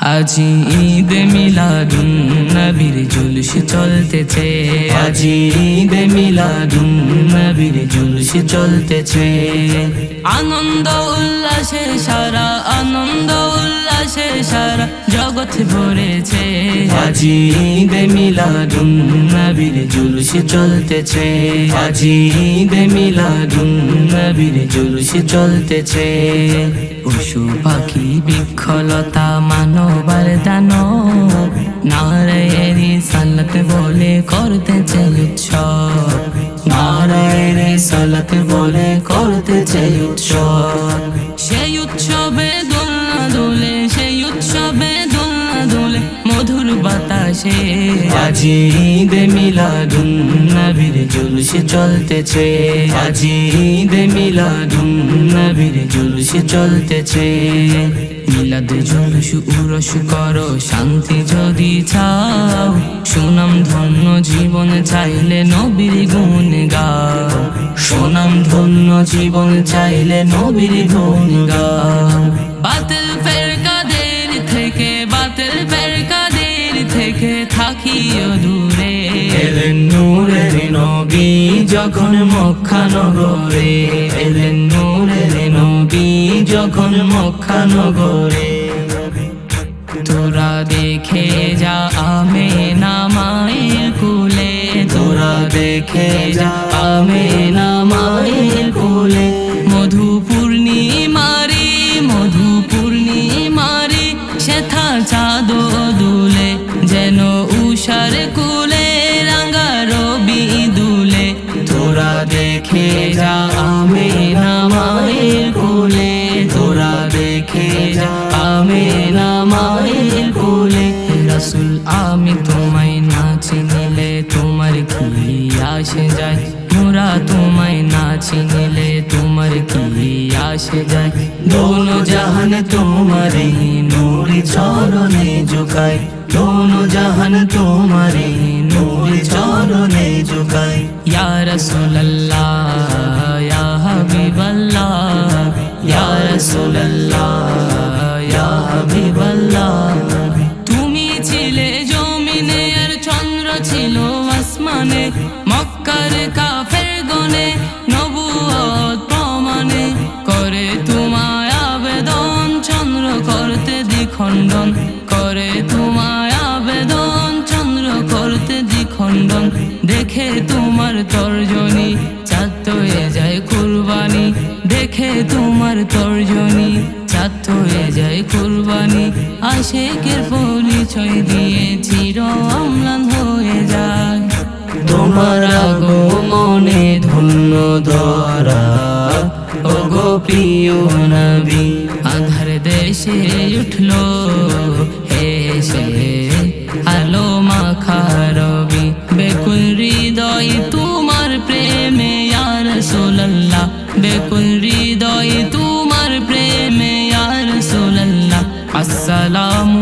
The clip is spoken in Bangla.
আজি ঈদ মিলাদুন নবীর জুলুস চলতেছে। আজি ঈদ মিলাদুন নবীর জুলুস চলতেছে। আনন্দ উল্লাসে সারা, আনন্দ উল্লাসে সারা জগৎ ভরেছে। আজি ঈদ মিলাদুন নবীর জুলুস চলতেছে। আজি ঈদ মিলাদুন নবীর জুলুস চলতেছে। বৃক্ষলতা মানবার দান নারায়েরি সালত বলে করতে চলুচ্ছ নারায়েরি সালত বলে করতে উৎসব আজি ঈদ মিলাদুন নবীর জুলুস চলতেছে। আজি ঈদ মিলাদুন নবীর জুলুস চলতেছে। মিলাদ জুলুস উরস করো, শান্তি যদি চাও। সুনাম ধন্য জীবন চাইলে নবীর গুণ গাও। সুনাম ধন্য জীবন চাইলে নবীর গুণ গাও। বাতিল ফেরকাদের যখন মক্কা নগরে এলেন নূরের নবী, যখন মক্কা নগরে তোরা দেখে যা আমে নামাইল কুলে, তোরা দেখে যা আমে নামাইল কুলে। দেখে যা, আমে নামাইল কুলে। তোরা দেখে যা, আমে নামাইল কুলে। রসুল, আমি তোমায় না চিনিলে তোমার কি আসে যায়? মোরা তোমায় না চিনিলে তোমার কি আসে যায়? দোনো জাহান তোমারে নূরি চরণে ঝুকায়। দোনো জাহান তোমারে নূরি চরণে ঝুকায় ইয়া রাসূলুল্লাহ ইয়া হাবিবাল্লাহ ইয়া রাসূলুল্লাহ ইয়া হাবিবাল্লাহ তুমি ছিলে জমিনে আর চন্দ্র ছিল আসমানে, মক্কার কাফের গনে নবুয়ত প্রমাণে করে তোমায় আবেদন, চন্দ্র করতে দ্বিখণ্ডন। তোমার তর্জনী চাঁদ হয়ে যায় কুরবানি। দেখে তোমার তর্জনী চাঁদ হয়ে যায় কুরবানি। আশেকের পরিচয় দিয়ে চির অম্লান হয়ে যায় তোমার আগমনে ধন্য ধরা ও প্রিয় নবী। আধার দেশে উঠল হেসে আলো কোন হৃদয়ে তোমার প্রেমে আর সোলাল্লাহ। আসসালামু